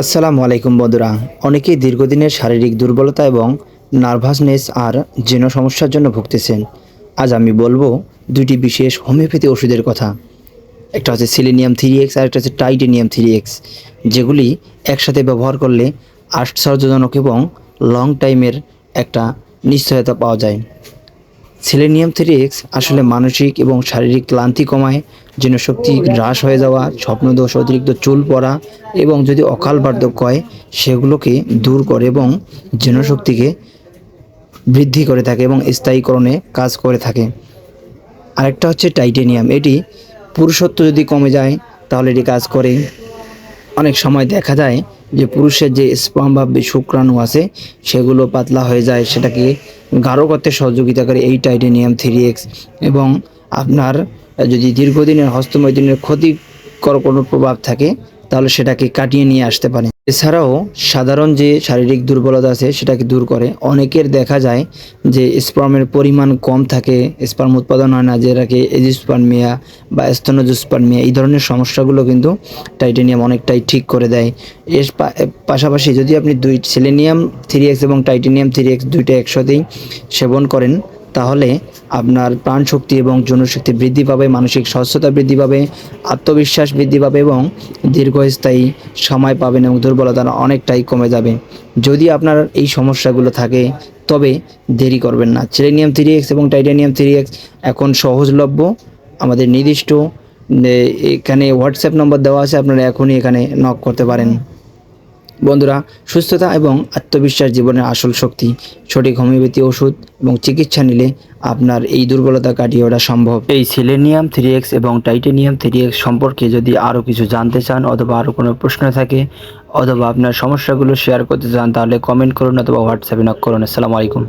আসসালামু আলাইকুম বন্ধুরা। অনেকেই দীর্ঘদিনের শারীরিক দুর্বলতা এবং নার্ভাসনেস আর জেন সমস্যার জন্য ভুগতেছেন। আজ আমি বলব দুইটি বিশেষ হোমিওপ্যাথি ওষুধের কথা। একটা হচ্ছে সিলিনিয়াম থ্রি এক্স আর একটা হচ্ছে টাইটেনিয়াম থ্রি এক্স, যেগুলি একসাথে ব্যবহার করলে আশ্চর্যজনক এবং লং টাইমের একটা নিশ্চয়তা পাওয়া যায়। সেলেনিয়াম থ্রি এক্স আসলে মানসিক এবং শারীরিক ক্লান্তি কমায় যেন শক্তি হ্রাস হয়ে যাওয়া, স্বপ্নদোষ, অতিরিক্ত চুল পড়া এবং যদি অকাল বার্ধক্য হয়, সেগুলোকে দূর করে এবং জনশক্তিকে বৃদ্ধি করে থাকে এবং স্থায়ীকরণে কাজ করে থাকে। আরেকটা হচ্ছে টাইটেনিয়াম। এটি পুরুষত্ব যদি কমে যায়, তাহলে এটি কাজ করে। অনেক সময় দেখা যায় যে পুরুষের যে স্পাম বা শুক্রাণু আছে, সেগুলো পাতলা হয়ে যায়। সেটাকে গাঢ় করতে সহযোগিতা করে এই টাইটেনিয়াম থ্রি এক্স এবং আপনার যদি দীর্ঘদিনের হস্তমৈদিনের ক্ষতিকর কোনো প্রভাব থাকে, তাহলে সেটাকে কাটিয়ে নিয়ে আসতে পারে। এছাড়াও সাধারণ যে শারীরিক দুর্বলতা আছে, সেটাকে দূর করে। অনেকের দেখা যায় যে স্পার্মের পরিমাণ কম থাকে স্পার্ম উৎপাদন হয় না, যেটাকে এজিস্পার্মিয়া বা স্তনজুস্পার্মিয়া, এই ধরনের সমস্যাগুলো কিন্তু টাইটেনিয়াম অনেকটাই ঠিক করে দেয়। এর পাশাপাশি যদি আপনি দুই সেলেনিয়াম থ্রি এক্স এবং টাইটেনিয়াম থ্রি এক্স দুইটা একসাথেই সেবন করেন তাহলে আপনার প্রাণ শক্তি এবং জনশক্তি বৃদ্ধি পাবে, মানসিক স্বচ্ছতা বৃদ্ধি পাবে, আত্মবিশ্বাস বৃদ্ধি পাবে এবং দীর্ঘস্থায়ী সময় পাবেন এবং দুর্বলতা অনেকটাই কমে যাবে। যদি আপনার এই সমস্যাগুলো থাকে, তবে দেরি করবেন না। সেলেনিয়াম থ্রি এক্স এবং টাইটানিয়াম থ্রি এক্স এখন সহজলভ্য। আমাদের নির্দিষ্ট এখানে হোয়াটসঅ্যাপ নম্বর দেওয়া আছে, আপনারা এখনই এখানে নক করতে পারেন। বন্ধুরা, সুস্থতা এবং আত্মবিশ্বাস জীবনের আসল শক্তি, সঠিক হোমিওপ্যাথি ওষুধ এবং চিকিৎসা নিলে আপনার এই দুর্বলতা কাটিয়ে ওঠা সম্ভব। এই সিলেনিয়াম থ্রি এক্স এবং টাইটেনিয়াম থ্রি এক্স সম্পর্কে যদি আরও কিছু জানতে চান অথবা আরও কোনো প্রশ্ন থাকে অথবা আপনার সমস্যাগুলো শেয়ার করতে চান, তাহলে কমেন্ট করুন অথবা হোয়াটসঅ্যাপে নক করুন। আসসালামু আলাইকুম।